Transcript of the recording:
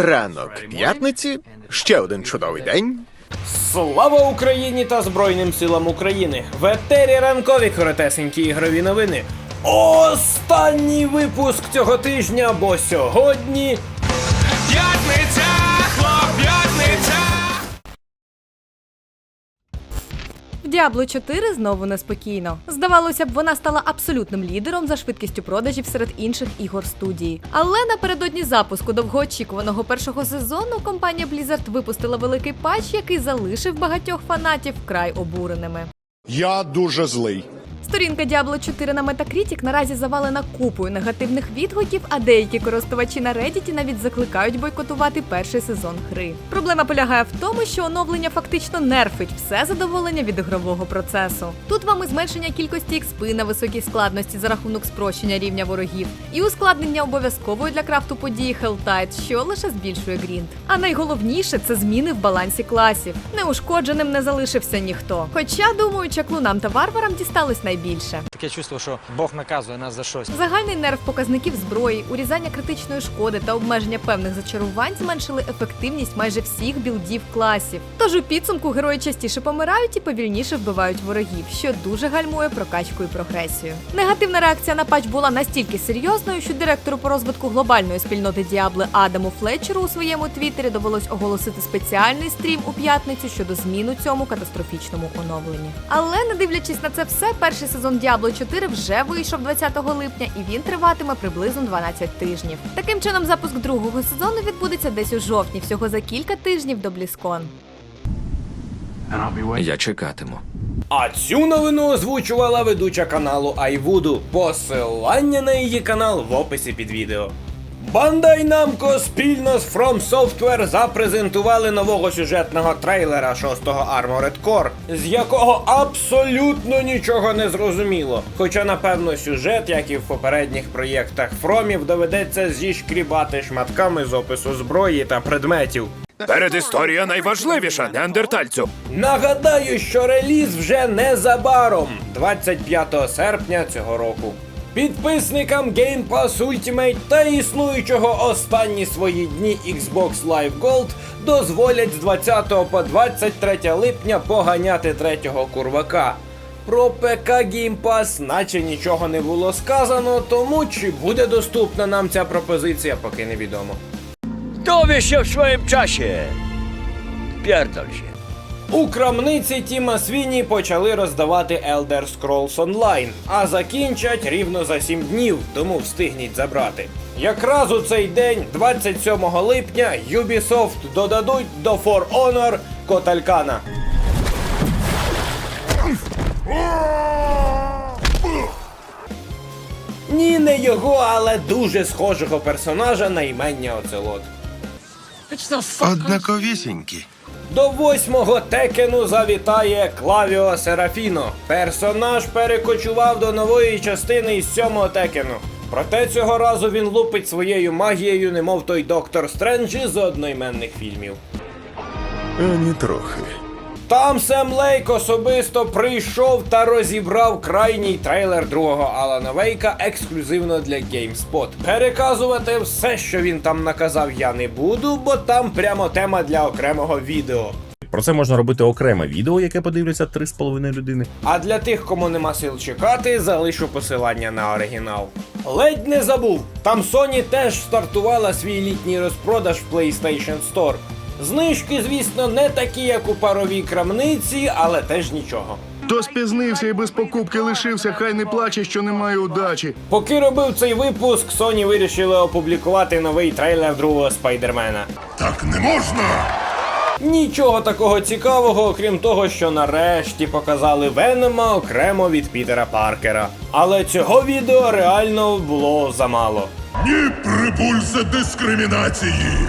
Ранок п'ятниці, ще один чудовий день. Слава Україні та Збройним силам України! В етері ранкові коротесенькі ігрові новини. Останній випуск цього тижня, бо сьогодні П'ятниця, В Діабло 4 знову неспокійно. Здавалося б, вона стала абсолютним лідером за швидкістю продажів серед інших ігор студії. Але напередодні запуску довгоочікуваного першого сезону компанія Blizzard випустила великий патч, який залишив багатьох фанатів вкрай обуреними. Я дуже злий. Сторінка Diablo 4 на Metacritic наразі завалена купою негативних відгуків, а деякі користувачі на Reddit навіть закликають бойкотувати перший сезон гри. Проблема полягає в тому, що оновлення фактично нерфить все задоволення від ігрового процесу. Тут вам і зменшення кількості експи на високій складності за рахунок спрощення рівня ворогів, і ускладнення обов'язкової для крафту події Helltide, що лише збільшує грінт. А найголовніше це зміни в балансі класів. Неушкодженим не залишився ніхто. Хоча, думаю, чаклунам та варварам дісталось найбільше. Таке чувство, що Бог наказує нас за щось. Загальний нерв показників зброї, урізання критичної шкоди та обмеження певних зачарувань зменшили ефективність майже всіх білдів класів. Тож у підсумку герої частіше помирають і повільніше вбивають ворогів, що дуже гальмує прокачку і прогресію. Негативна реакція на патч була настільки серйозною, що директору по розвитку глобальної спільноти Діабли Адаму Флетчеру у своєму твіттері довелось оголосити спеціальний стрім у п'ятницю щодо змін у цьому катастрофічному оновленні. Але не дивлячись на це все, перший сезон Diablo 4 вже вийшов 20 липня, і він триватиме приблизно 12 тижнів. Таким чином, запуск другого сезону відбудеться десь у жовтні, всього за кілька тижнів до Бліскон. Я чекатиму. А цю новину озвучувала ведуча каналу Айвуду. Посилання на її канал в описі під відео. Bandai Namco спільно з From Software запрезентували нового сюжетного трейлера 6-го Armored Core, з якого абсолютно нічого не зрозуміло. Хоча, напевно, сюжет, як і в попередніх проєктах Фромів, доведеться зішкрібати шматками з опису зброї та предметів. Передісторія найважливіша, неандертальцю. Нагадаю, що реліз вже незабаром, 25 серпня цього року. Підписникам Game Pass Ultimate та існуючого останні свої дні Xbox Live Gold дозволять з 20 по 23 липня поганяти третього курвака. Про ПК Game Pass наче нічого не було сказано, тому чи буде доступна нам ця пропозиція, поки невідомо. Się w swoim czasie. Pierdol się. У крамниці Тіма Свіні почали роздавати Elder Scrolls Online, а закінчать рівно за 7 днів, тому встигніть забрати. Якраз у цей день, 27 липня, Ubisoft додадуть до For Honor Коталькана. Ні, не його, але дуже схожого персонажа на імення Оцелот. Однаковісінькі. До восьмого текену завітає Клавіо Серафіно. Персонаж перекочував до нової частини із сьомого текену. Проте цього разу він лупить своєю магією, немов той доктор Стрендж із одноіменних фільмів. Ані трохи. Там Сем Лейк особисто прийшов та розібрав крайній трейлер другого Алана Вейка ексклюзивно для GameSpot. Переказувати все, що він там наказав, я не буду, бо там прямо тема для окремого відео. Про це можна робити окреме відео, яке подивляться 3,5 людини. А для тих, кому нема сил чекати, залишу посилання на оригінал. Ледь не забув, там Sony теж стартувала свій літній розпродаж в PlayStation Store. Знижки, звісно, не такі, як у паровій крамниці, але теж нічого. Хто спізнився і без покупки лишився, хай не плаче, що немає удачі. Поки робив цей випуск, Sony вирішили опублікувати новий трейлер другого спайдермена. Так не можна! Нічого такого цікавого, окрім того, що нарешті показали Венома окремо від Пітера Паркера. Але цього відео реально було замало. Ні прибульце дискримінації!